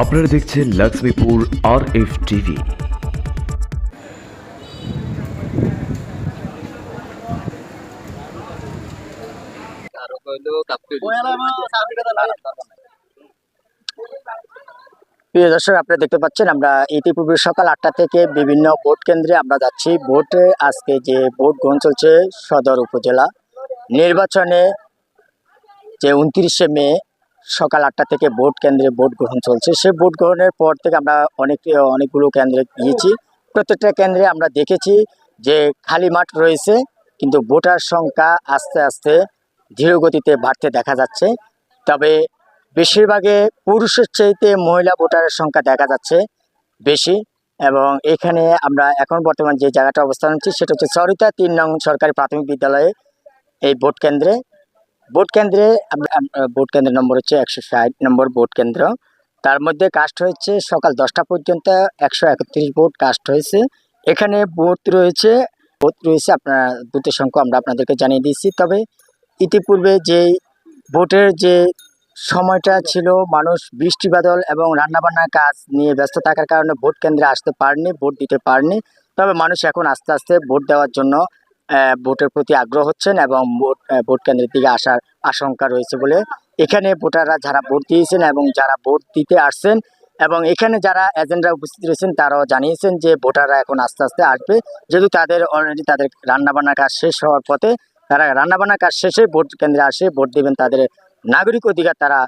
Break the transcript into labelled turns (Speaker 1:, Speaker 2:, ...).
Speaker 1: আপনারা দেখছেন লক্ষ্মীপুর আর F TV
Speaker 2: প্রিয় দর্শক, আপনারা দেখতে পাচ্ছেন, আমরা ইতিপূর্বে সকাল আটটা থেকে বিভিন্ন ভোট কেন্দ্রে আমরা যাচ্ছি। ভোটে আজকে যে ভোট গ্রহণ চলছে সদর উপজেলা নির্বাচনে যে উনত্রিশে মে সকাল আটটা থেকে ভোট কেন্দ্রে ভোট গ্রহণ চলছে। সেই ভোট গ্রহণের পর থেকে আমরা অনেক, অনেকগুলো কেন্দ্রে গিয়েছি। প্রত্যেকটা কেন্দ্রে আমরা দেখেছি যে খালি মাঠ রয়েছে, কিন্তু ভোটার সংখ্যা আস্তে আস্তে ধীর গতিতে বাড়তে দেখা যাচ্ছে। তবে বেশিরভাগে পুরুষের চাইতে মহিলা ভোটারের সংখ্যা দেখা যাচ্ছে বেশি এবং এখানে আমরা এখন বর্তমান যে জায়গাটা অবস্থান হচ্ছে, সেটা হচ্ছে সরিতা তিন নং সরকারি প্রাথমিক বিদ্যালয়ে এই ভোট কেন্দ্রে ভোট কেন্দ্রে, ভোট কেন্দ্রের নম্বর হচ্ছে একশো ষাট নম্বর ভোট কেন্দ্র। তার মধ্যে কাস্ট হয়েছে সকাল দশটা পর্যন্ত একশো একত্রিশ ভোট কাস্ট হয়েছে। এখানে ভোট রয়েছে ভোট রয়েছে আপনার বুথের সংখ্যা আমরা আপনাদেরকে জানিয়ে দিয়েছি। তবে ইতিপূর্বে যেই ভোটের যে সময়টা ছিল, মানুষ বৃষ্টি বাদল এবং রান্নাবান্নার কাজ নিয়ে ব্যস্ত থাকার কারণে ভোট কেন্দ্রে আসতে পারেনি, ভোট দিতে পারেনি। তবে মানুষ এখন আস্তে আস্তে ভোট দেওয়ার জন্য ভোটের প্রতি আগ্রহ হচ্ছেন এবং ভোট ভোট কেন্দ্রের দিকে আসার আশঙ্কা রয়েছে বলে এখানে ভোটাররা যারা ভোট দিয়েছেন এবং যারা ভোট দিতে আসছেন এবং এখানে যারা এজেন্টরা উপস্থিত রয়েছেন তারাও জানিয়েছেন যে ভোটাররা এখন আস্তে আস্তে আসবে। যেহেতু তাদের অলরেডি তাদের রান্নাবান্নার কাজ শেষ হওয়ার পথে তারা রান্নাবান্নার কাজ শেষে ভোট কেন্দ্রে আসে, ভোট দেবেন তাদের নাগরিক অধিকার তারা